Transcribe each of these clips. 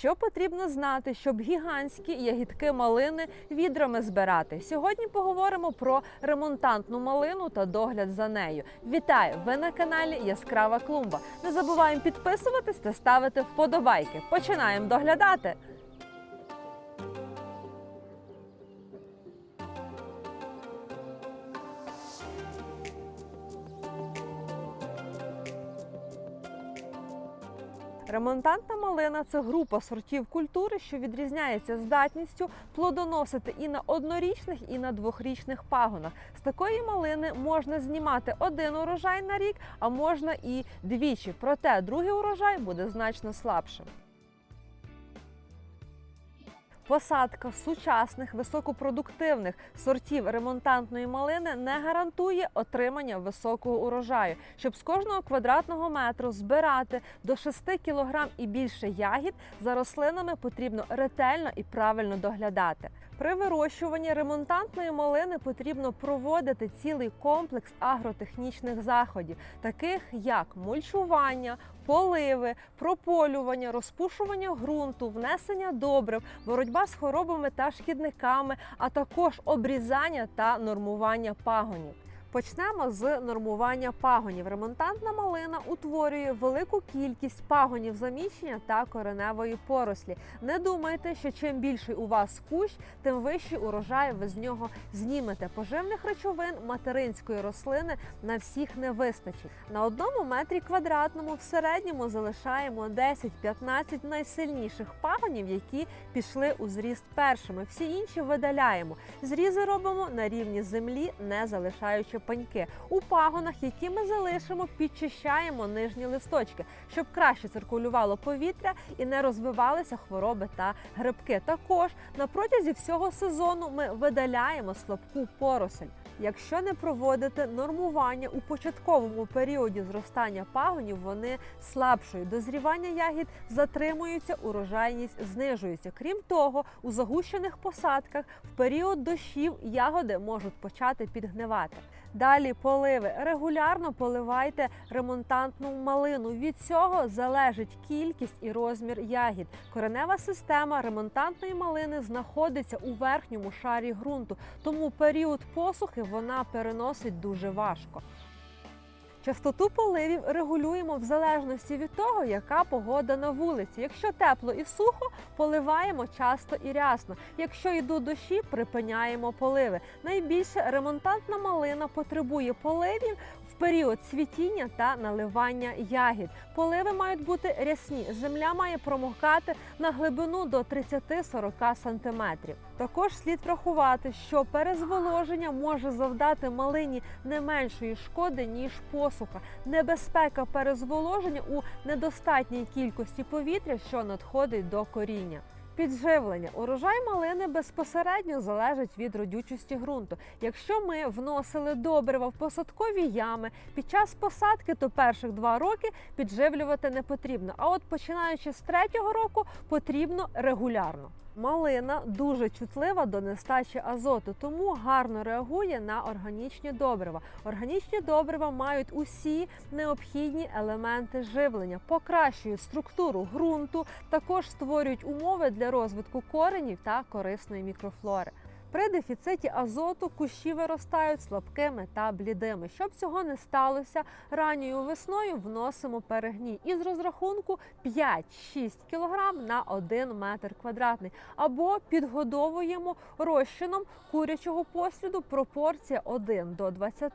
Що потрібно знати, щоб гігантські ягідки малини відрами збирати? Сьогодні поговоримо про ремонтантну малину та догляд за нею. Вітаю! Ви на каналі Яскрава Клумба. Не забуваємо підписуватись та ставити вподобайки. Починаємо доглядати. Ремонтантна малина це група сортів культури, що відрізняється здатністю плодоносити і на однорічних, і на двохрічних пагонах. З такої малини можна знімати один урожай на рік, а можна і двічі. Проте другий урожай буде значно слабшим. Посадка сучасних високопродуктивних сортів ремонтантної малини не гарантує отримання високого урожаю. Щоб з кожного квадратного метру збирати до 6 кг і більше ягід, за рослинами потрібно ретельно і правильно доглядати. При вирощуванні ремонтантної малини потрібно проводити цілий комплекс агротехнічних заходів, таких як мульчування, поливи, прополювання, розпушування ґрунту, внесення добрив, боротьба з хворобами та шкідниками, а також обрізання та нормування пагонів. Почнемо з нормування пагонів. Ремонтантна малина утворює велику кількість пагонів заміщення та кореневої порослі. Не думайте, що чим більший у вас кущ, тим вищий урожай ви з нього знімете. Поживних речовин материнської рослини на всіх не вистачить. На одному метрі квадратному в середньому залишаємо 10-15 найсильніших пагонів, які пішли у зріст першими. Всі інші видаляємо. Зрізи робимо на рівні землі, не залишаючи пеньки. У пагонах, які ми залишимо, підчищаємо нижні листочки, щоб краще циркулювало повітря і не розвивалися хвороби та грибки. Також на протязі всього сезону ми видаляємо слабку поросль. Якщо не проводити нормування у початковому періоді зростання пагонів, вони слабшують. Дозрівання ягід затримуються, урожайність знижується. Крім того, у загущених посадках в період дощів ягоди можуть почати підгнивати. Далі поливи. Регулярно поливайте ремонтантну малину. Від цього залежить кількість і розмір ягід. Коренева система ремонтантної малини знаходиться у верхньому шарі ґрунту, тому період посухи вона переносить дуже важко. Частоту поливів регулюємо в залежності від того, яка погода на вулиці. Якщо тепло і сухо, поливаємо часто і рясно. Якщо йдуть дощі, припиняємо поливи. Найбільше ремонтантна малина потребує поливів період цвітіння та наливання ягід. Поливи мають бути рясні. Земля має промокати на глибину до 30-40 см. Також слід врахувати, що перезволоження може завдати малині не меншої шкоди, ніж посуха. Небезпека перезволоження у недостатній кількості повітря, що надходить до коріння. Підживлення урожай малини безпосередньо залежить від родючості ґрунту. Якщо ми вносили добрива в посадкові ями під час посадки, то перших два роки підживлювати не потрібно. А от починаючи з третього року, потрібно регулярно. Малина дуже чутлива до нестачі азоту, тому гарно реагує на органічні добрива. Органічні добрива мають усі необхідні елементи живлення, покращують структуру ґрунту, також створюють умови для розвитку коренів та корисної мікрофлори. При дефіциті азоту кущі виростають слабкими та блідими. Щоб цього не сталося, ранньою весною вносимо перегній із розрахунку 5-6 кг на 1 метр квадратний або підгодовуємо розчином курячого посліду пропорція 1 до 20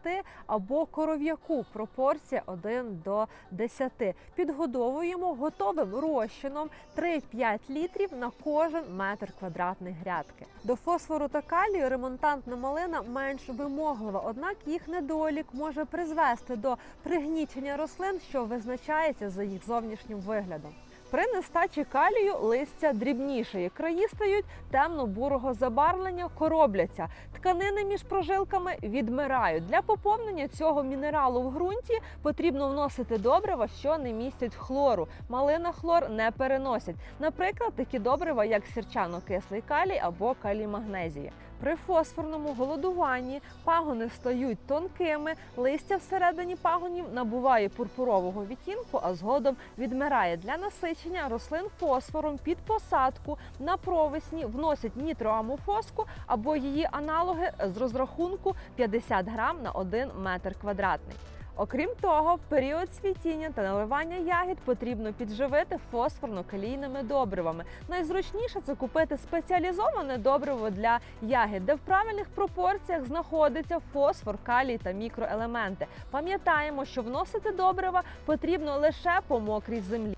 або коров'яку пропорція 1 до 10. Підгодовуємо готовим розчином 3-5 літрів на кожен метр квадратний грядки. До фосфору та калію ремонтантна малина менш вимоглива, однак їх недолік може призвести до пригнічення рослин, що визначається за їх зовнішнім виглядом. При нестачі калію листя дрібнішає, краї стають темно-бурого забарвлення, коробляться. Тканини між прожилками відмирають. Для поповнення цього мінералу в ґрунті потрібно вносити добрива, що не містять хлору. Малина хлор не переносять. Наприклад, такі добрива, як сірчано-кислий калій або калій магнезії. При фосфорному голодуванні пагони стають тонкими, листя всередині пагонів набуває пурпурового відтінку, а згодом відмирає. Для насичення рослин фосфором під посадку на провесні вносять нітроамофоску або її аналоги з розрахунку 50 грам на 1 метр квадратний. Окрім того, в період світіння та наливання ягід потрібно підживити фосфорно-калійними добривами. Найзручніше це купити спеціалізоване добриво для ягід, де в правильних пропорціях знаходиться фосфор, калій та мікроелементи. Пам'ятаємо, що вносити добрива потрібно лише по мокрій землі.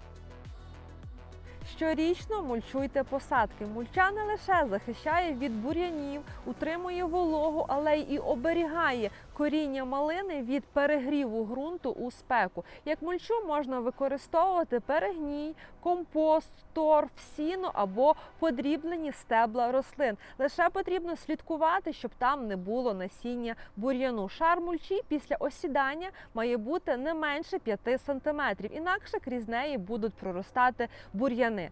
Щорічно мульчуйте посадки. Мульча не лише захищає від бур'янів, утримує вологу, але й оберігає коріння малини від перегріву ґрунту у спеку. Як мульчу можна використовувати перегній, компост, торф, сіно або подріблені стебла рослин. Лише потрібно слідкувати, щоб там не було насіння бур'яну. Шар мульчі після осідання має бути не менше 5 см, інакше крізь неї будуть проростати бур'яни.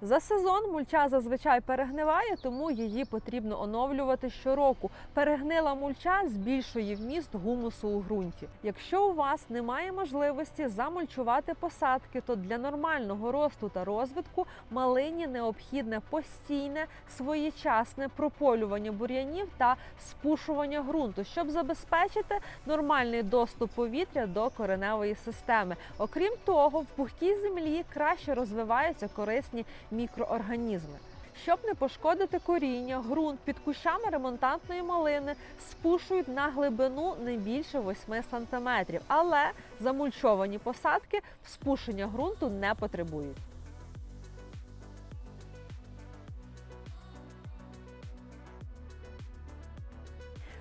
За сезон мульча зазвичай перегниває, тому її потрібно оновлювати щороку. Перегнила мульча збільшує вміст гумусу у ґрунті. Якщо у вас немає можливості замульчувати посадки, то для нормального росту та розвитку малині необхідне постійне своєчасне прополювання бур'янів та спушування ґрунту, щоб забезпечити нормальний доступ повітря до кореневої системи. Окрім того, в пухкій землі краще розвиваються корисні мікроорганізми. Щоб не пошкодити коріння, ґрунт під кущами ремонтантної малини спушують на глибину не більше 8 см, але замульчовані посадки спушення ґрунту не потребують.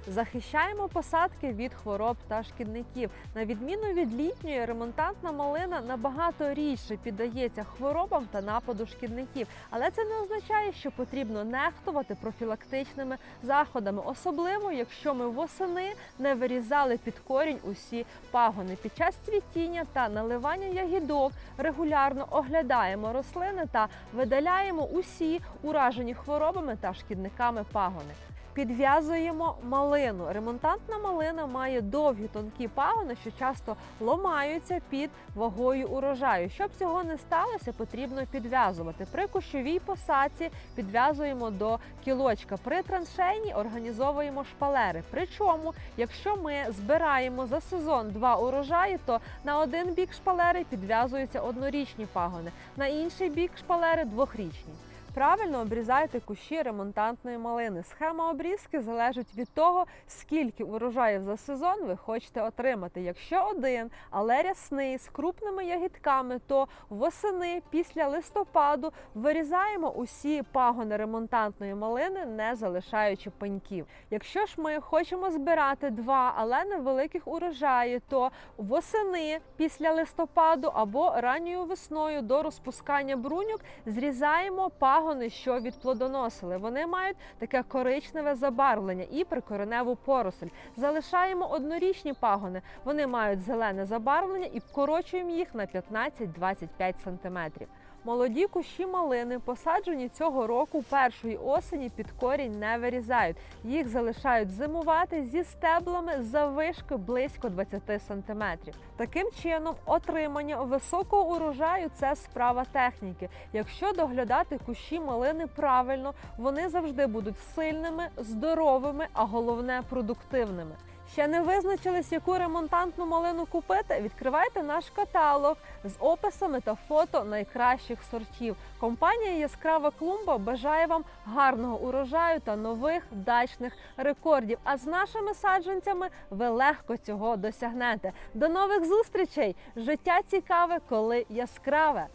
Захищаємо посадки від хвороб та шкідників. На відміну від літньої, ремонтантна малина набагато рідше піддається хворобам та нападу шкідників. Але це не означає, що потрібно нехтувати профілактичними заходами, особливо якщо ми восени не вирізали під корінь усі пагони. Під час цвітіння та наливання ягідок регулярно оглядаємо рослини та видаляємо усі уражені хворобами та шкідниками пагони. Підв'язуємо малину. Ремонтантна малина має довгі тонкі пагони, що часто ломаються під вагою урожаю. Щоб цього не сталося, потрібно підв'язувати. При кущовій посадці підв'язуємо до кілочка. При траншейні організовуємо шпалери. Причому, якщо ми збираємо за сезон два урожаї, то на один бік шпалери підв'язуються однорічні пагони, на інший бік шпалери двохрічні. Правильно обрізайте кущі ремонтантної малини. Схема обрізки залежить від того, скільки урожаїв за сезон ви хочете отримати. Якщо один, але рясний з крупними ягідками, то восени після листопаду вирізаємо усі пагони ремонтантної малини, не залишаючи пеньків. Якщо ж ми хочемо збирати два, але невеликих урожаї, то восени після листопаду або ранньою весною до розпускання бруньок зрізаємо пагони, що відплодоносили. Вони мають таке коричневе забарвлення і прикореневу поросль. Залишаємо однорічні пагони. Вони мають зелене забарвлення і вкорочуємо їх на 15-25 сантиметрів. Молоді кущі малини, посаджені цього року першої осені під корінь не вирізають. Їх залишають зимувати зі стеблами заввишки близько 20 сантиметрів. Таким чином, отримання високого урожаю це справа техніки. Якщо доглядати кущі малини правильно, вони завжди будуть сильними, здоровими, а головне продуктивними. Ще не визначились, яку ремонтантну малину купити? Відкривайте наш каталог з описами та фото найкращих сортів. Компанія Яскрава клумба бажає вам гарного урожаю та нових дачних рекордів. А з нашими саджанцями ви легко цього досягнете. До нових зустрічей! Життя цікаве, коли яскраве.